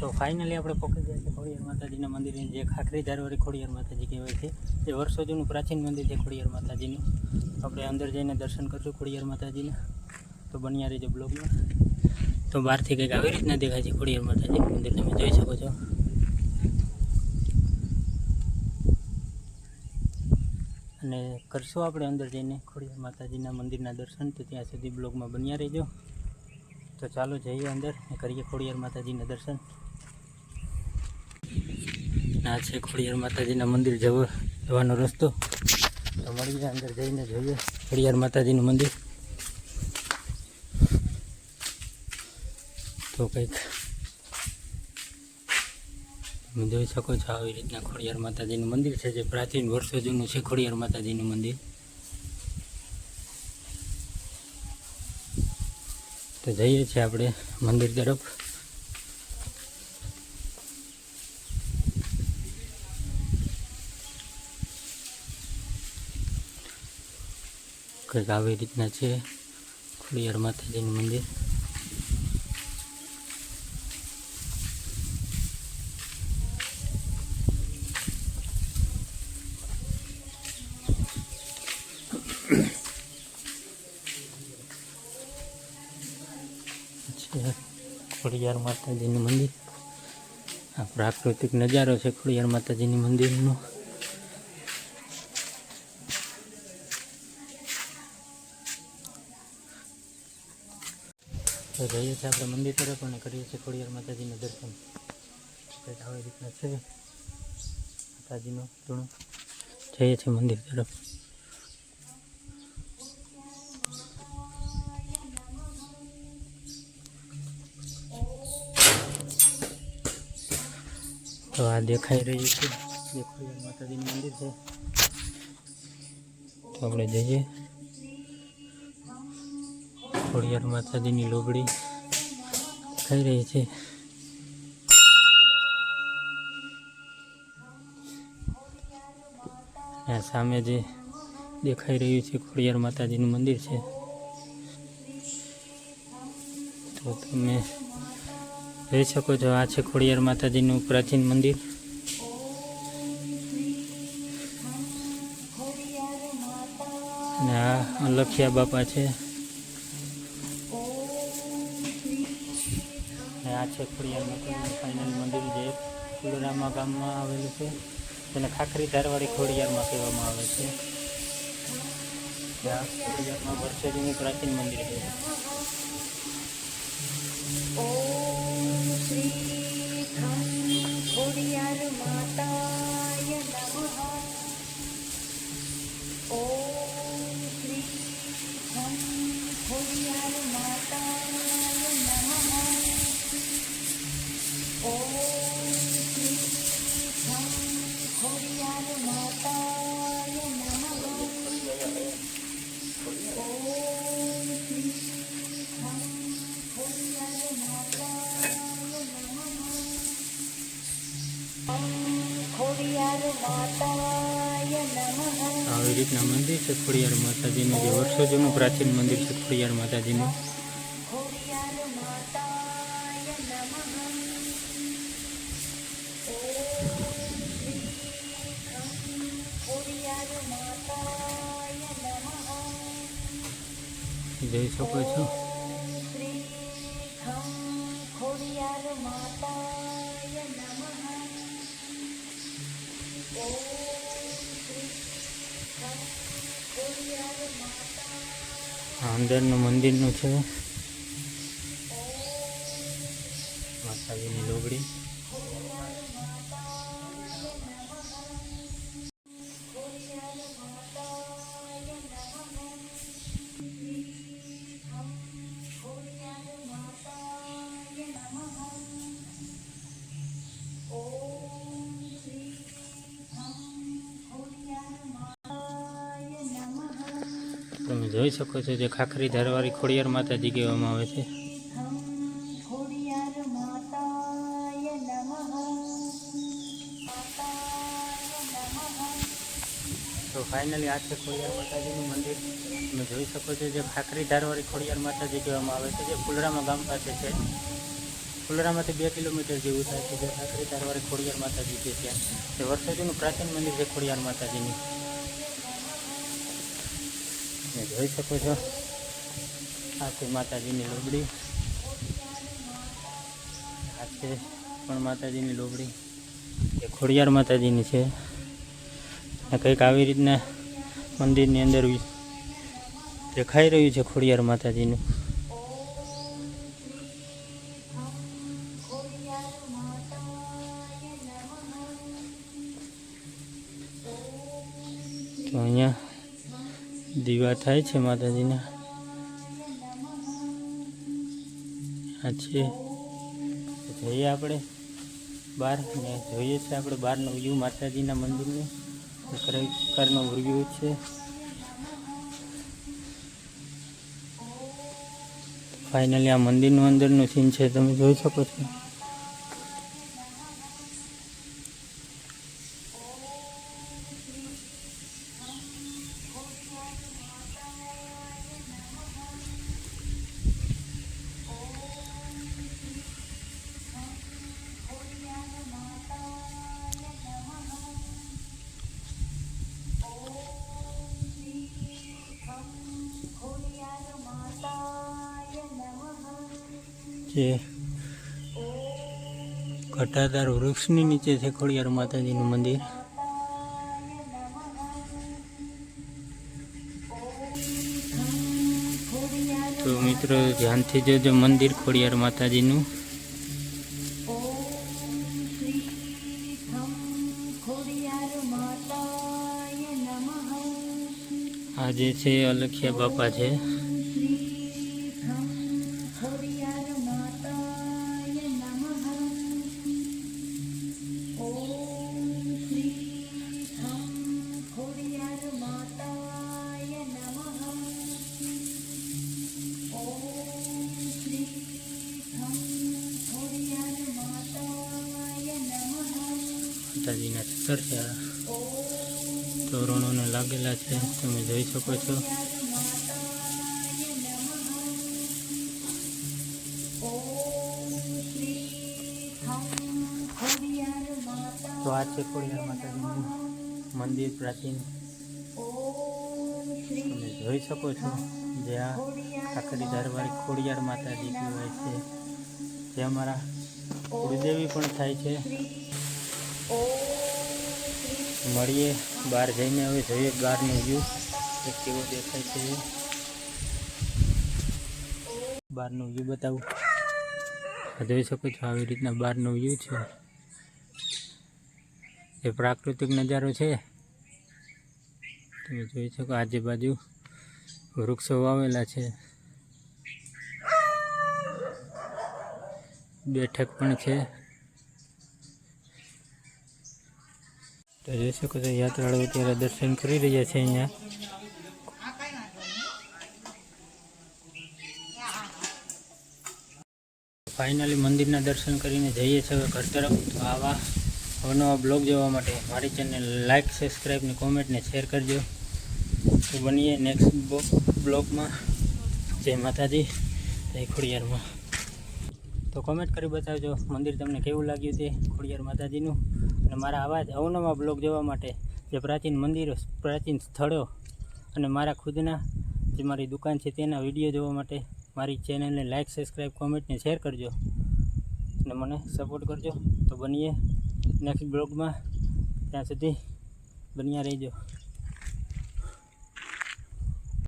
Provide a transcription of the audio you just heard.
તો ફાઇનલી આપણે પોકી ગયા છે ખોડિયાર માતાજીના મંદિરની જે ખાખરી ધારવાળી ખોડિયાર માતાજી કહેવાય છે. જે વર્ષો જૂનું પ્રાચીન મંદિર છે ખોડિયાર માતાજીનું. આપણે અંદર જઈને દર્શન કરશું ખોડિયાર માતાજીના. તો બન્યા રહીજો બ્લોગમાં. તો બહારથી કંઈક આવી રીતના દેખાય છે ખોડિયાર માતાજી મંદિર. તમે જોઈ શકો છો. અને કરશું આપણે અંદર જઈને ખોડિયાર માતાજીના મંદિરના દર્શન. તો ત્યાં સુધી બ્લોગમાં બન્યા રહેજો. તો ચાલો જઈએ અંદર કરીએ ખોડિયાર માતાજીના દર્શન. આ છે, ખોડિયાર માતાજીના મંદિર જવા જવાનો રસ્તો. તો મળીને અંદર જઈને જોઈએ. ખોડિયાર માતાજીનું મંદિર. તો કંઈક તમે જોઈ શકો છો, આવી રીતના ખોડિયાર માતાજીનું મંદિર છે, જે પ્રાચીન વર્ષો જૂનું છે, ખોડિયાર માતાજીનું મંદિર. તો જઈએ છીએ આપણે મંદિર તરફ. કંઈક આવી રીતના છે. ખોડિયાર માતાજીનું મંદિર. ખોડિયાર માતાજીનું મંદિર. આ પ્રાકૃતિક નજારો છે ખોડિયાર માતાજીની મંદિરનું. तो जाइए आप मंदिर तरफ़ और करिए खोड़ियार माता दर्शन रीतना से माता लूण जाइए थे मंदिर तरफ़ तो आ देखाई रही है माता मंदिर है तो आप जाइए ખોડિયાર માતાજીની લોબડી ખાઈ રહી છે. સામે જે દેખાઈ રહ્યું છે ખોડિયાર માતાજીનું મંદિર છે. તો તમે જોઈ શકો છો આ છે ખોડિયાર માતાજીનું પ્રાચીન મંદિર. અને આ અલખિયા બાપા છે. આ છે ખોડિયાર ફાઇનલ મંદિર જે ફુલરામા ગામમાં આવેલું છે. તેને ખાખરી ધારવાડી ખોડિયારમાં કહેવામાં આવે છે. ત્યાં ખોડિયારમાં વર્ષોજીનું પ્રાચીન મંદિર છે. Oh, આવી રીતના મંદિર છે ખોડિયાર માતાજીનું જે વર્ષો જૂનું પ્રાચીન મંદિર છે ખોડિયાર માતાજીનું. જઈ શકો છો? અંદરનું મંદિરનું છે. જોઈ શકો છો જે ખાખરી ધારવાળી ખોડિયાર માતાજી કહેવામાં આવે છે. તો ફાઇનલી આ છે ખોડિયાર માતાજીનું મંદિર. તમે જોઈ શકો છો જે ખાખરી ધારવાળી ખોડિયાર માતાજી કહેવામાં આવે છે, જે ફુલરામા ગામ પાસે છે. ફુલરામાંથી બે કિલોમીટર જેવું થાય છે, જે ખાખરી ધારવાળી ખોડિયાર માતાજી છે ત્યાં. તે વરસાદીનું પ્રાચીન મંદિર છે ખોડિયાર માતાજીનું. તમે જોઈ શકો છો. આ છે માતાજીની લોબડી આ છે પણ માતાજીની લોબડી એ ખોડિયાર માતાજીની છે. કંઈક આવી રીતના મંદિરની અંદર દેખાઈ રહ્યું છે ખોડિયાર માતાજીનું. દીવા થાય છે માતાજીના. આ છે. જઈએ આપણે બહાર ને જોઈએ છે આપણે બહારનો વ્યૂ માતાજીના મંદિરનું. પ્રકારનો વ્યૂ છે. ફાઇનલી આ મંદિરનું અંદરનું સીન છે, તમે જોઈ શકો છો. જે ઘટાદાર વૃક્ષની નીચે છે ખોડિયાર માતાજીનું મંદિર. તો મિત્રો, ધ્યાનથી જોજો મંદિર ખોડિયાર માતાજીનું. ઓમ શ્રી થમ ખોડિયાર માતાય નમઃ આ જે છે અલખિયા બાપા છે. માતાજીના ચક્કર છે. આ તોરણોને લાગેલા છે. તમે જોઈ શકો છો. તો આ છે ખોડિયાર માતાજીનું મંદિર પ્રાચીન. તમે જોઈ શકો છો જે આ ખાખરી ધારવાળી ખોડિયાર માતાજી કહેવાય છે. જે અમારા કુળદેવી પણ થાય છે. મળીએ. બહાર જઈને હવે જોઈએ બહારનું વ્યૂ એક કેવો દેખાય છે બહારનું વ્યૂ બતાવું. જોઈ શકો છો આવી રીતના બહારનું વ્યૂ છે. એ પ્રાકૃતિક નજારો છે. તમે જોઈ શકો આજુબાજુ વૃક્ષો વાવેલા છે. બેઠક પણ છે. તો જોઈ શકો છો યાત્રાળુઓ અત્યારે દર્શન કરી રહ્યા છે અહીંયા. ફાઇનલી મંદિરના દર્શન કરીને જઈએ છીએ ઘર તરફ. તો આવા અવનવા બ્લોગ જોવા માટે મારી ચેનલ લાઇક સબસ્ક્રાઈબ ને કોમેન્ટ શેર કરજો. તો બનીએ નેક્સ્ટ બ્લોગમાં. જય માતાજી. જય ખોડિયારમાં. તો કોમેન્ટ કરી બતાવજો, મંદિર તમને કેવું લાગ્યું તે ખોડિયાર માતાજીનું? મારા આવા જ અવનવા બ્લોગ જોવા માટે જે પ્રાચીન મંદિરો, પ્રાચીન સ્થળો અને મારા ખુદના જે મારી દુકાન છે તેના વીડિયો જોવા માટે મારી ચેનલને લાઇક સબસ્ક્રાઈબ કોમેન્ટ ને શેર કરજો. અને મને સપોર્ટ કરજો. તો બનીએ નેક્સ્ટ બ્લોગમાં. ત્યાં સુધી બન્યા રહેજો.